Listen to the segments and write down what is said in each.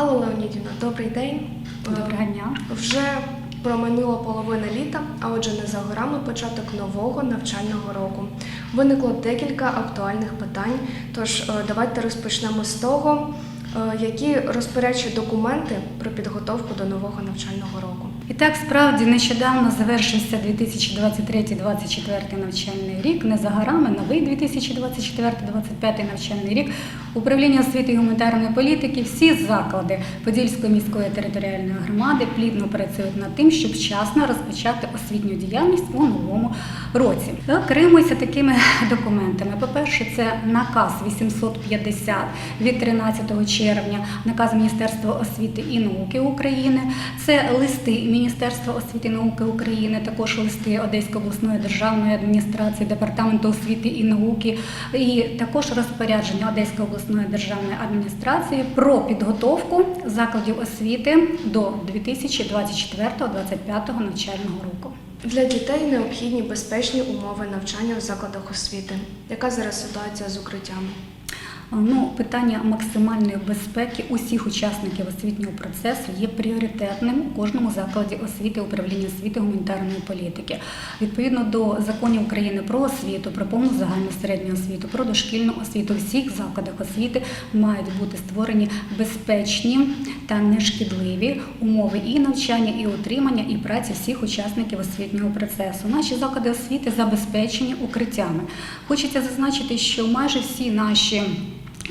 Алла Леонідівна, добрий день. Доброго дня. Вже проминула половина літа, а отже, не за горами початок нового навчального року. Виникло декілька актуальних питань. Тож е, давайте розпочнемо з того, е, які розпорядчі документи про підготовку до нового навчального року. І так справді нещодавно завершився 2023-2024 навчальний рік. Не за горами новий 2024-2025 навчальний рік. Управління освіти і гуманітарної політики, всі заклади Подільської міської територіальної громади плідно працюють над тим, щоб вчасно розпочати освітню діяльність у новому році. Керуємося такими документами. По-перше, це наказ 850 від 13 червня, наказ Міністерства освіти і науки України. Це листи Міністерства освіти і науки України, також листи Одеської обласної державної адміністрації, департаменту освіти і науки, і також розпорядження Одеської обласної державної адміністрації про підготовку закладів освіти до 2024-2025 навчального року. Для дітей необхідні безпечні умови навчання в закладах освіти. Яка зараз ситуація з укриттями? Ну, питання максимальної безпеки усіх учасників освітнього процесу є пріоритетним у кожному закладі освіти управління освіти гуманітарної політики. Відповідно до законів України про освіту, про повну загальну середню освіту, про дошкільну освіту, всіх закладах освіти мають бути створені безпечні та нешкідливі умови і навчання, і утримання, і праці всіх учасників освітнього процесу. Наші заклади освіти забезпечені укриттями. Хочеться зазначити, що майже всі наші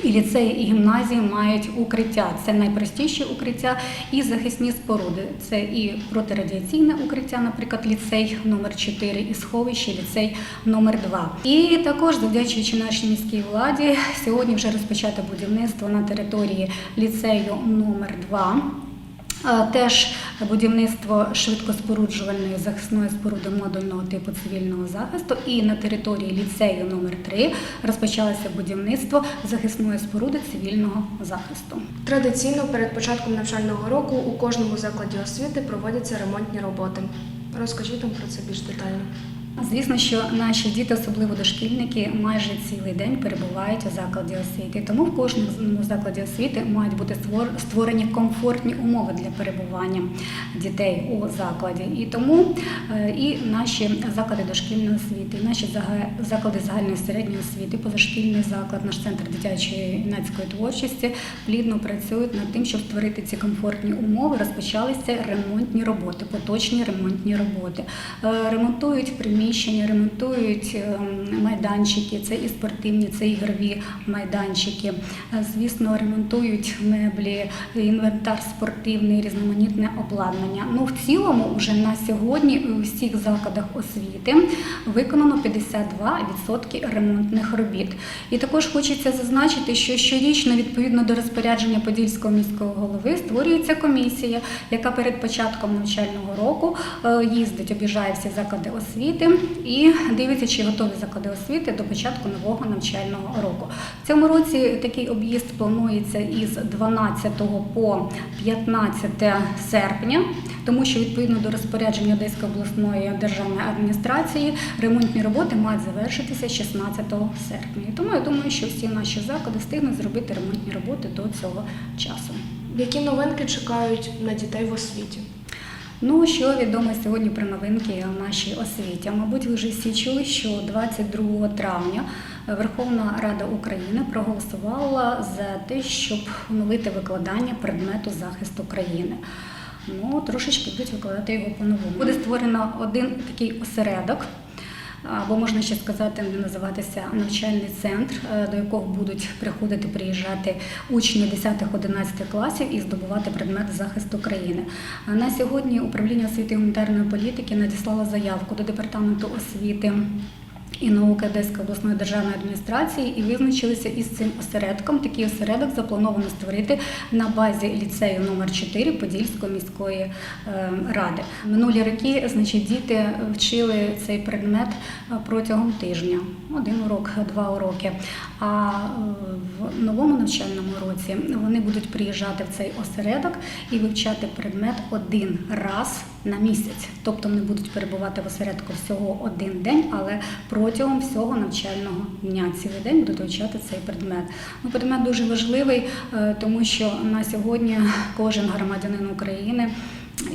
і ліцеї, і гімназії мають укриття. Це найпростіші укриття і захисні споруди. Це і протирадіаційне укриття, наприклад, ліцей номер 4 і сховище ліцей номер 2 І також, завдячуючи нашій міській владі, сьогодні вже розпочато будівництво на території ліцею номер 2 Е, Теж будівництво швидкоспоруджувальної захисної споруди модульного типу цивільного захисту, і на території ліцею номер 3 розпочалося будівництво захисної споруди цивільного захисту. Традиційно перед початком навчального року у кожному закладі освіти проводяться ремонтні роботи. Розкажіть нам про це більш детально. Звісно, що наші діти, особливо дошкільники, майже цілий день перебувають у закладі освіти. Тому в кожному закладі освіти мають бути створ- створені комфортні умови для перебування дітей у закладі. І тому е, і наші заклади дошкільної освіти, наші заклади загальної середньої освіти, позашкільний заклад, наш центр дитячої юнацької творчості плідно працюють над тим, щоб створити ці комфортні умови. Розпочалися ремонтні роботи, поточні ремонтні роботи. Е, Ремонтують приміщення, ремонтують ем, майданчики, це і спортивні, це ігрові майданчики. Е, Звісно, ремонтують меблі, інвентар спортивний, різноманітне обладнання. Ну, в цілому, вже на сьогодні у всіх закладах освіти виконано 52% ремонтних робіт. І також хочеться зазначити, що щорічно, відповідно до розпорядження Подільського міського голови, створюється комісія, яка перед початком навчального року е, їздить, об'їжджає всі заклади освіти і дивиться, чи готові заклади освіти до початку нового навчального року. В цьому році такий об'їзд планується із 12 по 15 серпня, тому що відповідно до розпорядження Одеської обласної державної адміністрації ремонтні роботи мають завершитися 16 серпня. І тому я думаю, що всі наші заклади встигнуть зробити ремонтні роботи до цього часу. Які новинки чекають на дітей в освіті? Ну, що відомо сьогодні про новинки в нашій освіті? Мабуть, ви вже всі чули, що 22 травня Верховна Рада України проголосувала за те, щоб оновити викладання предмету захисту країни. Ну, трошечки будуть викладати його по-новому. Буде створено один такий осередок. Або можна ще сказати, не називатися навчальний центр, е, до якого будуть приходити, приїжджати учні 10-11 класів і здобувати предмет захисту країни. На сьогодні управління освіти гуманітарної політики надіслало заявку до департаменту освіти. І науки Одеської обласної державної адміністрації і визначилися із цим осередком. Такий осередок заплановано створити на базі ліцею номер 4 Подільської міської е, ради. Минулі роки, значить, діти вчили цей предмет е, протягом тижня, один урок, два уроки. А е, в новому навчальному році вони будуть приїжджати в цей осередок і вивчати предмет один раз на місяць, тобто вони будуть перебувати в осередку всього один день, але протягом всього навчального дня цілий день будуть вивчати цей предмет. Ну, предмет дуже важливий, е, тому що на сьогодні кожен громадянин України.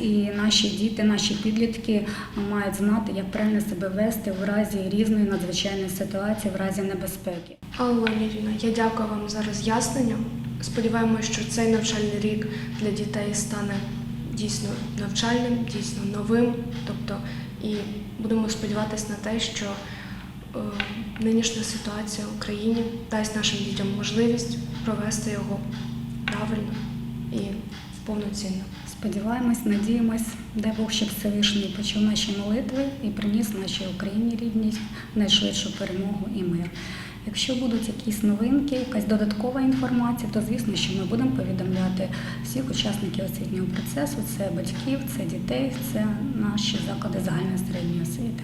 І наші діти, наші підлітки мають знати, як правильно себе вести в разі різної надзвичайної ситуації, в разі небезпеки. Алла Ліліна, я дякую вам за роз'яснення. Сподіваємося, що цей навчальний рік для дітей стане дійсно навчальним, дійсно новим. Тобто, і будемо сподіватися на те, що е, нинішня ситуація в Україні дасть нашим дітям можливість провести його правильно і повноцінно. Сподіваємось, надіємось, дай Бог, щоб Всевишній почув наші молитви і приніс нашій Україні рідній найшвидшу перемогу і мир. Якщо будуть якісь новинки, якась додаткова інформація, то звісно, що ми будемо повідомляти всіх учасників освітнього процесу: це батьків, це дітей, це наші заклади загальної середньої освіти.